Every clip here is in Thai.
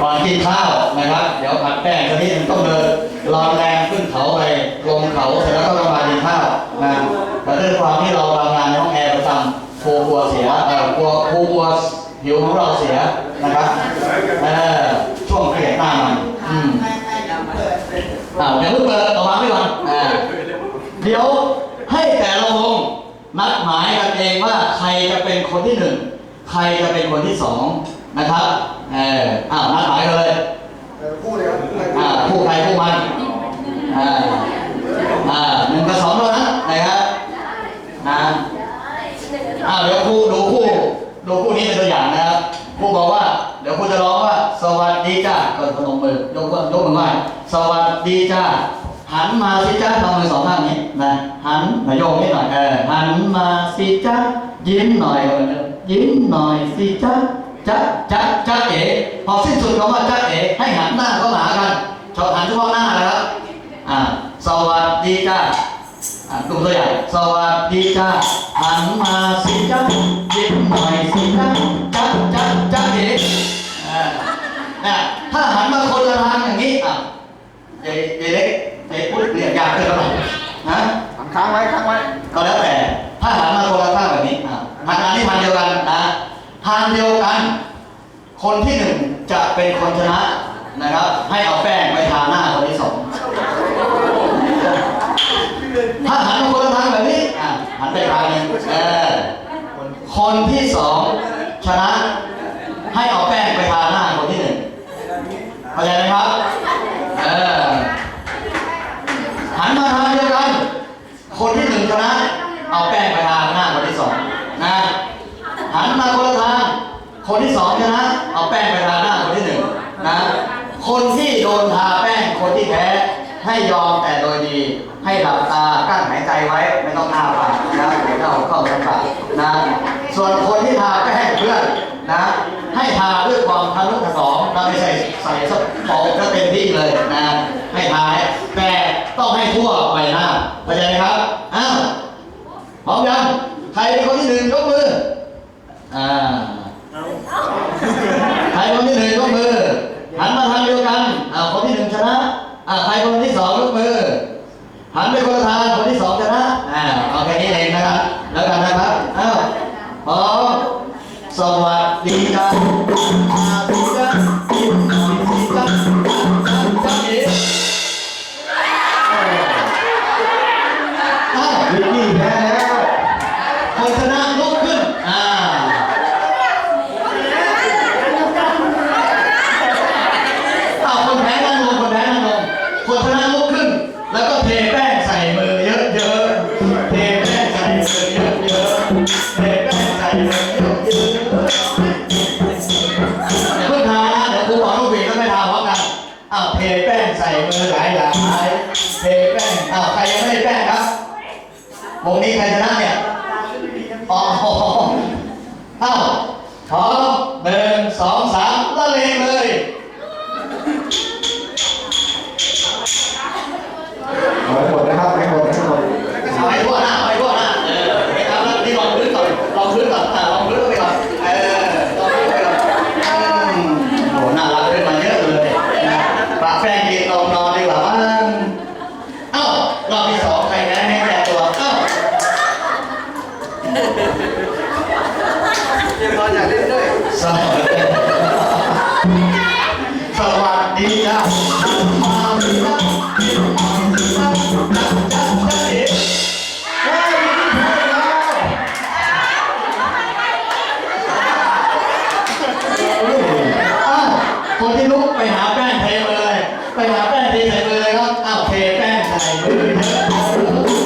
ก่อนกินข้าวนะครับ เดี๋ยวผัดแป้งตอนนี้มันต้องเดินรอนแรงขึ้นเขาไปลงเขาเสร็จแล้วก็ต้องมากินข้าวนะแต่ด้วยความที่เราทำงานในห้องแอร์ประจำครูกลัวเสียเออกลัวกลัวหิวของเราเสียนะครับเออช่วงเกลียดหน้ามันอืมอ่าเดี๋ยวเพิ่งเปิดออกมาไม่ก่อนอ่าเดี๋ยวให้แต่ละวงนัดหมายกันเองว่าใครจะเป็นคนที่หนึ่งใครจะเป็นคนที่สองนะครับ เอออ้าวนัดหมายกันเลยพูดเลยครับอ่าคู่ใครคู่มันอ่าอ่าหนึ่งกับสองเท่านั้นนะครับอ่าอ่าเดี๋ยวครูดูคู่ดูคู่นี้เป็นตัวอย่างนะครับครูบอกว่า เดี๋ยวครูจะร้องว่า สวัสดีจ้าก็พนมมือยกมือยกมือไหว้สวัสดีจ้าหันมาสิจ้าทำมือสองข้างนี้นะหันนายโยกนิดหน่อยเออหันมาสิจ้ายิ้มหน่อยเหมือนเดิมยิ้มหน่อยสิจ้า จ้าจ้าจ้าเอ๋พอสิ้นสุดคำว่าจ้าเอ๋ให้หันหน้าเข้าหากันชอบหันเฉพาะหน้านะครับอ่าสวัสดีจ้าอะดูตัวอย่างสวัสดีจ้าหันมาสิจ้ายิ้มหน่อยสิจ้าจ้าจ้าจ้าเอ๋อ่านะถ้าหันมาคนละทางอย่างนี้อะเด็กเด็กเด็กพูดเรียกยากเกินไป คนที่หนึ่งจะเป็นคนชนะนะครับ ให้เอาแป้งไปทาหน้าคนที่สองถ้าหันมาคนละทางแบบนี้อะหันไปทางนึงเออคนที่สองชนะ ให้เอาแป้งไปทาหน้าคนที่หนึ่งเข้าใจไหมครับ เออหันมาทางเดียวกัน คนที่หนึ่งชนะ เอาแป้งไปทาหน้าคนที่สองนะหันมาคนละทางคนที่สองชนะ แป้งไปทาหน้าคนที่หนึ่งนะ คนที่โดนทาแป้งคนที่แพ้ให้ยอมแต่โดยดี ให้หลับตากั้นหายใจไว้ไม่ต้องอ้าปากนะเดี๋ยวเข้าเข้าทางปากนะ ส่วนคนที่ทาแป้งเพื่อนนะ ให้ทาด้วยความทะนุถนอมนะไม่ใช่ใส่สปองก็เต็มที่เลยนะ ให้ทาแต่ต้องให้ทั่วใบหน้าเข้าใจไหมครับ อ้าวพร้อมยัง ใครเป็นคนที่หนึ่งยกมือ อ่า ใครคนที่หนึ่งยกมือ หันมาทางเดียวกันอ่าคนที่หนึ่งชนะ อ่าใครคนที่สองยกมือหันไปคนละทางคน พิ่งทาเดี๋ยวครูบอกลูกบีแล้วไม่ทาพร้อมกันอ้าวเทแป้งใส่มือหลายหลายๆเทแป้งอ้าวใครยังไม่ได้แป้งครับวงนี้ใครชนะเนี่ยอ๋ออ้าวพร้อมหนึ่งสอง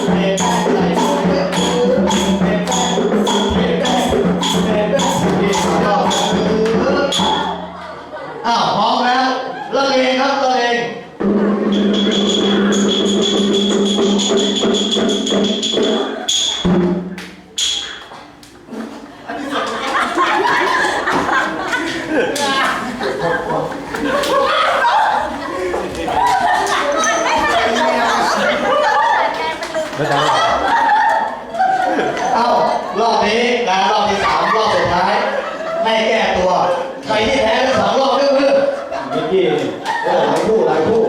ใส่ ไม่ใช่เอ้ารอบนี้นะรอบที่สามรอบสุดท้ายให้แก้ตัวใครที่แพ้ทั้งสองรอบยกมือมิกกี้หลายคู่หลายคู่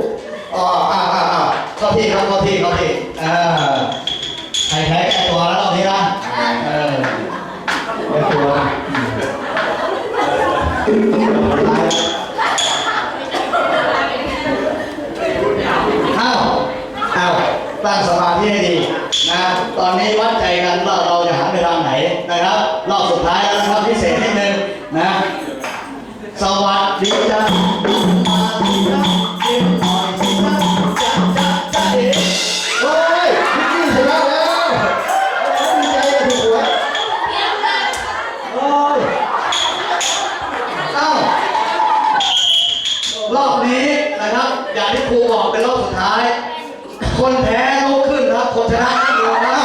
อ๋ออ่าอ่าอ่าเข้าที่ครับเข้าที่เข้าที่อ่า วัสดีจ้าสวัสดีจ้าน่อล้าทีนี้ชนะแล้วรอบนี้นะครับ อย่างที่ครูบอกเป็นรอบสุดท้าย คนแพ้ลุกขึ้นครับ คนชนะไม่ลงแล้ว